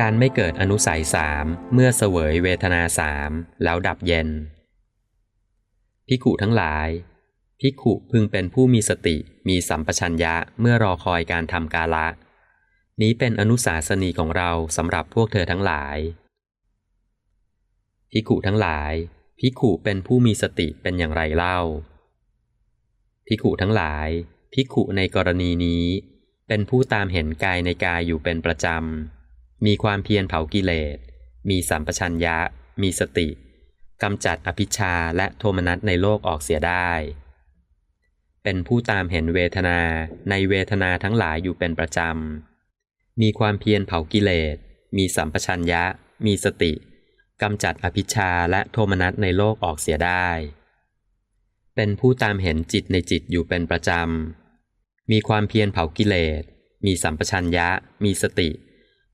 การไม่เกิดอนุสัยสามเมื่อเสวยเวทนาสามแล้วดับเย็นพิกุทั้งหลาย พิกุพึงเป็นผู้มีสติมีสัมปชัญญะเมื่อรอคอยการทำกาละ นี้เป็นอนุสาสนีของเราสำหรับพวกเธอทั้งหลาย พิกุทั้งหลาย พิกุเป็นผู้มีสติเป็นอย่างไรเล่า พิกุทั้งหลาย พิกุในกรณีนี้ เป็นผู้ตามเห็นกายในกายอยู่เป็นประจำ มีความเพียรเผากิเลส มีสัมปชัญญะ มีสติกำจัดอภิชาและโทมนัสในโลกออกเสียได้ เป็นผู้ตามเห็นเวทนาในเวทนาทั้งหลายอยู่เป็นประจำ มีความเพียรเผากิเลส มีสัมปชัญญะ มีสติกำจัดอภิชาและโทมนัสในโลกออกเสียได้ เป็นผู้ตามเห็นจิตในจิตอยู่เป็นประจำ มีความเพียรเผากิเลส มีสัมปชัญญะ มีสติ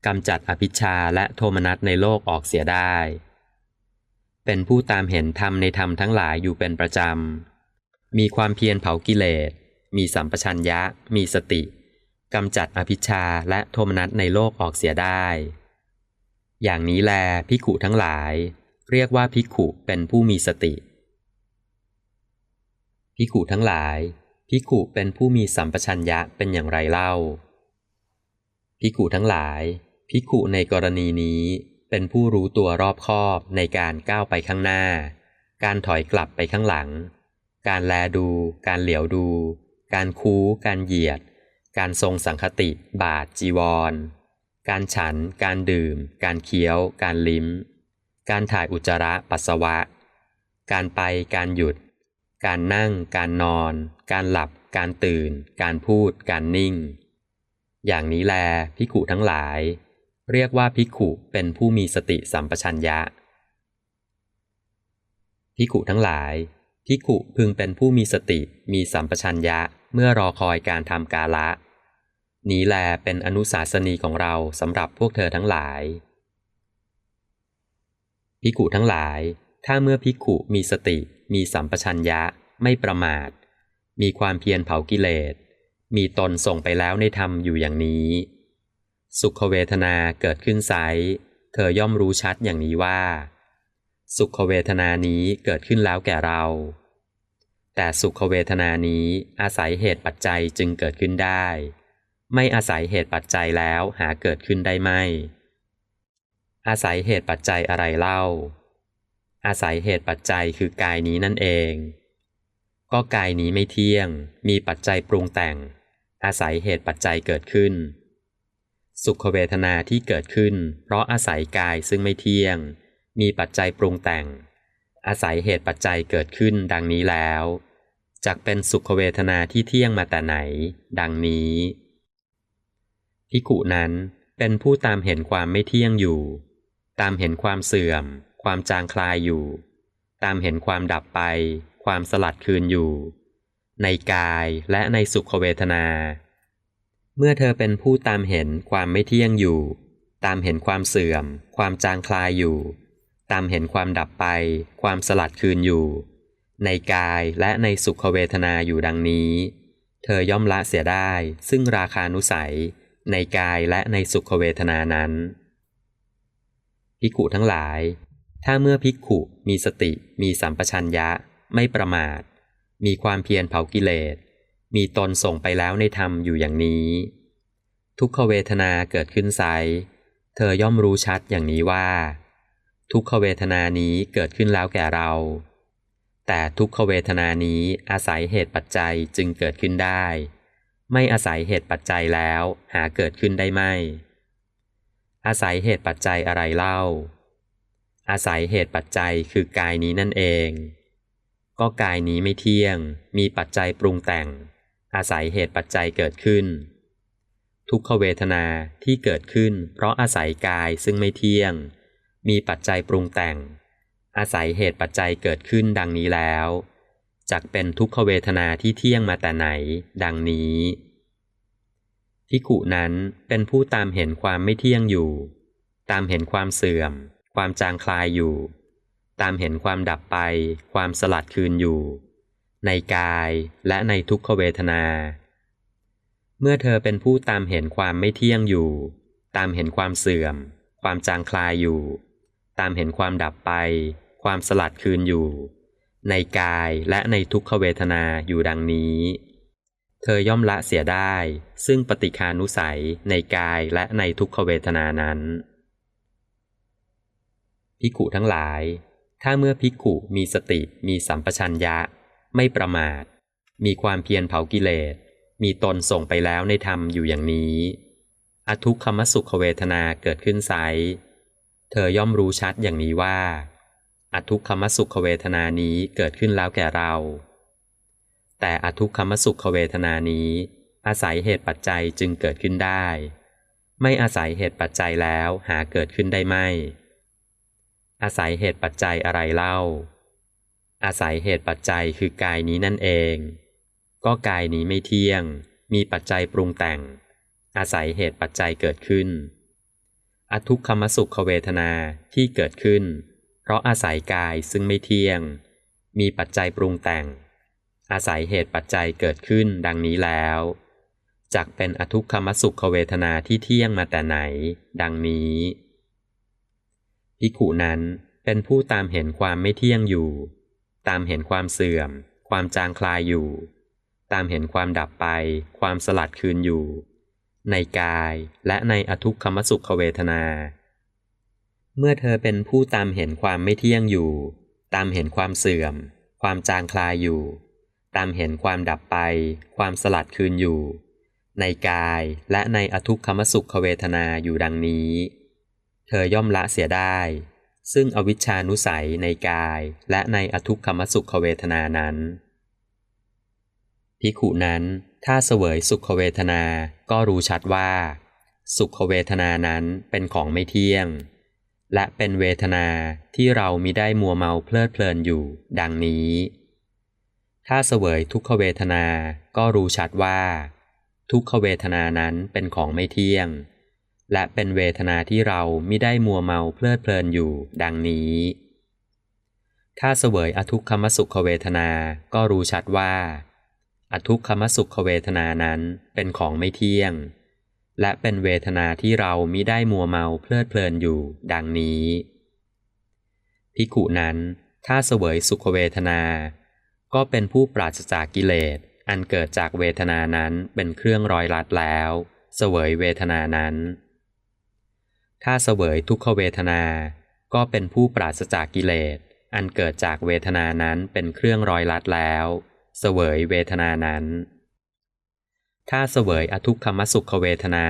กำจัดอภิชาและโทมนัสในโลกออกเสียได้ เป็นผู้ตามเห็นธรรมในธรรมทั้งหลายอยู่เป็นประจำ มีความเพียรเผากิเลส มีสัมปชัญญะ มีสติกำจัดอภิชาและโทมนัสในโลกออกเสียได้ อย่างนี้แลพิขุทั้งหลาย เรียกว่าพิขุเป็นผู้มีสติ พิขุทั้งหลายพิขุเป็นผู้มีสัมปชัญญะเป็นอย่างไรเล่าพิขุทั้งหลาย พิขุในกรณีนี้เป็นผู้รู้ตัวรอบคอบในการก้าวไปข้างหน้า การถอยกลับไปข้างหลัง การแลดู การเหลียวดู การคู้ การเหยียด การทรงสังคติ บาทจีวร การฉัน การดื่ม การเคี้ยว การลิ้ม การถ่ายอุจจาระปัสสาวะ การไป การหยุด การนั่ง การนอน การหลับ การตื่น การพูด การนิ่ง อย่างนี้แลพิกุทั้งหลาย เรียกว่าพิกุเป็นผู้มีสติสัมปชัญญะพิกุทั้งหลายพิกุพึงเป็นผู้มีสติมีสัมปชัญญะเมื่อรอคอยการทำกาละ นี้แลเป็นอนุสาสนีของเราสำหรับพวกเธอทั้งหลายพิกุทั้งหลาย ถ้าเมื่อพิกุมีสติ มีสัมปชัญญะ ไม่ประมาท มีความเพียรเผากิเลส มีตนส่งไปแล้วในธรรมอยู่อย่างนี้ สุขเวทนาเกิดขึ้นไซเธอย่อมรู้ชัดอย่างนี้ว่า สุขเวทนานี้เกิดขึ้นแล้วแก่เรา แต่สุขเวทนานี้อาศัยเหตุปัจจัยจึงเกิดขึ้นได้ ไม่อาศัยเหตุปัจจัยแล้วหาเกิดขึ้นได้ไม่ อาศัยเหตุปัจจัยอะไรเล่า อาศัยเหตุปัจจัยคือกายนี้นั่นเอง ก็กายนี้ไม่เที่ยง มีปัจจัยปรุงแต่ง อาศัยเหตุปัจจัยเกิดขึ้น สุขเวทนาที่เกิดขึ้น เพราะอาศัยกายซึ่งไม่เที่ยง มีปัจจัยปรุงแต่ง อาศัยเหตุปัจจัยเกิดขึ้นดังนี้แล้วจักเป็นสุขเวทนาที่เที่ยงมาแต่ไหน ดังนี้พิกุนั้นเป็นผู้ตามเห็นความไม่เที่ยงอยู่ ตามเห็นความเสื่อม ความจางคลายอยู่ ตามเห็นความดับไป ความสลัดคืนอยู่ ในกายและในสุขเวทนา เมื่อเธอเป็นผู้ตามเห็นความไม่เที่ยงอยู่ ตามเห็นความเสื่อม ความจางคลายอยู่ ตามเห็นความดับไป ความสลัดคืนอยู่ ในกายและในสุขเวทนาอยู่ดังนี้ เธอย่อมละเสียได้ ซึ่งราคานุสัย ในกายและในสุขเวทนานั้นภิกขุทั้งหลาย ถ้าเมื่อภิกขุมีสติ มีสัมปชัญญะ ไม่ประมาท มีความเพียรเผากิเลส มีตนส่งไปแล้วในธรรมอยู่อย่างนี้ ทุกขเวทนาเกิดขึ้นไซเธอย่อมรู้ชัดอย่างนี้ว่า ทุกขเวทนานี้เกิดขึ้นแล้วแก่เรา แต่ทุกขเวทนานี้อาศัยเหตุปัจจัยจึงเกิดขึ้นได้ ไม่อาศัยเหตุปัจจัยแล้วหาเกิดขึ้นได้ไม่ อาศัยเหตุปัจจัยอะไรเล่า อาศัยเหตุปัจจัยคือกายนี้นั่นเอง ก็กายนี้ไม่เที่ยง มีปัจจัยปรุงแต่ง อาศัยเหตุปัจจัยเกิดขึ้น ทุกขเวทนาที่เกิดขึ้น เพราะอาศัยกายซึ่งไม่เที่ยง มีปัจจัยปรุงแต่ง อาศัยเหตุปัจจัยเกิดขึ้นดังนี้แล้วจักเป็นทุกขเวทนาที่เที่ยงมาแต่ไหน ดังนี้พิกุนั้นเป็นผู้ตามเห็นความไม่เที่ยงอยู่ ตามเห็นความเสื่อม ความจางคลายอยู่ ตามเห็นความดับไป ความสลัดคืนอยู่ ในกายและในทุกขเวทนา เมื่อเธอเป็นผู้ตามเห็นความไม่เที่ยงอยู่ ตามเห็นความเสื่อม ความจางคลายอยู่ ตามเห็นความดับไป ความสลัดคืนอยู่ ในกายและในทุกขเวทนาอยู่ดังนี้ เธอย่อมละเสียได้ ซึ่งปฏิคานุสัยในกายและในทุกขเวทนานั้นภิกุทั้งหลาย ถ้าเมื่อภิกุมีสติมีสัมปชัญญะ ไม่ประมาท มีความเพียรเผากิเลส มีตนส่งไปแล้วในธรรมอยู่อย่างนี้ อทุกขมสุขเวทนาเกิดขึ้นไซเธอย่อมรู้ชัดอย่างนี้ว่า อทุกขมสุขเวทนานี้เกิดขึ้นแล้วแก่เรา แต่อทุกขมสุขเวทนานี้ อาศัยเหตุปัจจัยจึงเกิดขึ้นได้ ไม่อาศัยเหตุปัจจัยแล้วหาเกิดขึ้นได้ไม่ อาศัยเหตุปัจจัยอะไรเล่า อาศัยเหตุปัจจัยคือกายนี้นั่นเอง ก็กายนี้ไม่เที่ยง มีปัจจัยปรุงแต่ง อาศัยเหตุปัจจัยเกิดขึ้น อทุกขมสุขเวทนาที่เกิดขึ้น เพราะอาศัยกายซึ่งไม่เที่ยง มีปัจจัยปรุงแต่ง อาศัยเหตุปัจจัยเกิดขึ้นดังนี้แล้วจักเป็นอทุกขมสุขเวทนาที่เที่ยงมาแต่ไหน ดังนี้ภิขุนั้นเป็นผู้ตามเห็นความไม่เที่ยงอยู่ ตามเห็นความเสื่อม ความจางคลายอยู่ ตามเห็นความดับไป ความสลัดคืนอยู่ ในกายและในอทุกขมสุขเวทนา เมื่อเธอเป็นผู้ตามเห็นความไม่เที่ยงอยู่ ตามเห็นความเสื่อม ความจางคลายอยู่ ตามเห็นความดับไป ความสลัดคืนอยู่ ในกายและในอทุกขมสุขเวทนาอยู่ดังนี้ เธอย่อมละเสียได้ ซึ่งอวิชชานุสัยในกายและในอทุกขมสุขเวทนานั้นภิขุนั้นถ้าเสวยสุขเวทนาก็รู้ชัดว่า สุขเวทนานั้นเป็นของไม่เที่ยง และเป็นเวทนาที่เรามิได้มัวเมาเพลิดเพลินอยู่ ดังนี้ ถ้าเสวยทุกขเวทนาก็รู้ชัดว่า ทุกขเวทนานั้นเป็นของไม่เที่ยง และเป็นเวทนาที่เราไมิได้มัวเมาเพลิดเพลินอยู่ ดังนี้ ถ้าเสวยอทุกขมสุขเวทนาก็รู้ชัดว่า อทุกขมสุขเวทนานั้นเป็นของไม่เที่ยง และเป็นเวทนาที่เรามิได้มัวเมาเพลิดเพลินอยู่ ดังนี้ภิกขุนั้น ถ้าเสวยสุขเวทนา ก็เป็นผู้ปราศจากกิเลสอันเกิดจากเวทนานั้นเป็นเครื่องร้อยลัดแล้ว เสวยเวทนานั้น ถ้าเสวยทุกขเวทนา ก็เป็นผู้ปราศจากกิเลส อันเกิดจากเวทนานั้นเป็นเครื่องร้อยลัดแล้ว เสวยเวทนานั้น ถ้าเสวยอทุกขมสุขเวทนา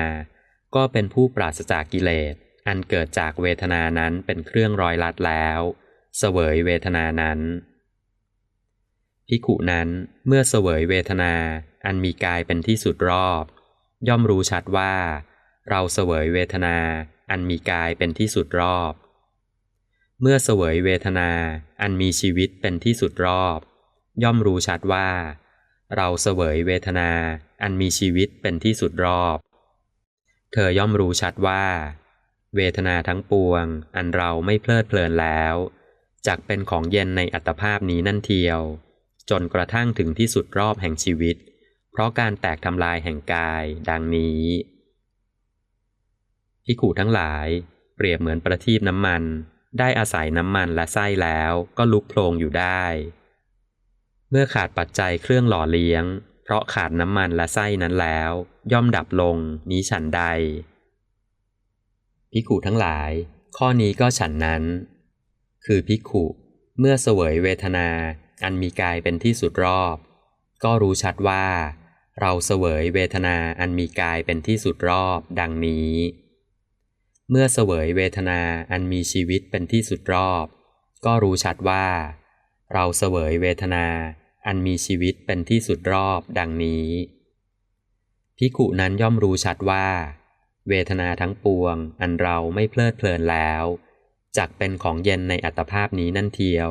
ก็เป็นผู้ปราศจากกิเลส อันเกิดจากเวทนานั้นเป็นเครื่องรอยลัดแล้ว เสวยเวทนานั้นพิขุนั้นเมื่อเสวยเวทนา อันมีกายเป็นที่สุดรอบ ย่อมรู้ชัดว่า เราเสวยเวทนา อันมีกายเป็นที่สุดรอบ เมื่อเสวยเวทนา อันมีชีวิตเป็นที่สุดรอบ ย่อมรู้ชัดว่า เราเสวยเวทนา อันมีชีวิตเป็นที่สุดรอบ เธอย่อมรู้ชัดว่า เวทนาทั้งปวง อันเราไม่เพลิดเพลินแล้วจักเป็นของเย็นในอัตภาพนี้นั่นเทียว จนกระทั่งถึงที่สุดรอบแห่งชีวิต เพราะการแตกทำลายแห่งกายดังนี้ พิขูทั้งหลาย เปรียบเหมือนประทีปน้ำมัน ได้อาศัยน้ำมันและไส้แล้วก็ลุกโผลงอยู่ได้ เมื่อขาดปัจจัยเครื่องหล่อเลี้ยง เพราะขาดน้ำมันและไส้นั้นแล้ว ย่อมดับลงนี้ฉันใดพิขุทั้งหลาย ข้อนี้ก็ฉันนั้น คือพิขุ เมื่อเสวยเวทนา อันมีกายเป็นที่สุดรอบ ก็รู้ชัดว่า เราเสวยเวทนาอันมีกายเป็นที่สุดรอบ ดังนี้ เมื่อเสวยเวทนาอันมีชีวิตเป็นที่สุดรอบ ก็รู้ชัดว่า เราเสวยเวทนาอันมีชีวิตเป็นที่สุดรอบดังนี้พิขุนั้นย่อมรู้ชัดว่า เวทนาทั้งปวงอันเราไม่เพลิดเพลินแล้วจักเป็นของเย็นในอัตภาพนี้นั่นเทียว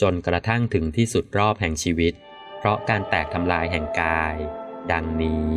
จนกระทั่งถึงที่สุดรอบแห่งชีวิต เพราะการแตกทำลายแห่งกาย ดังนี้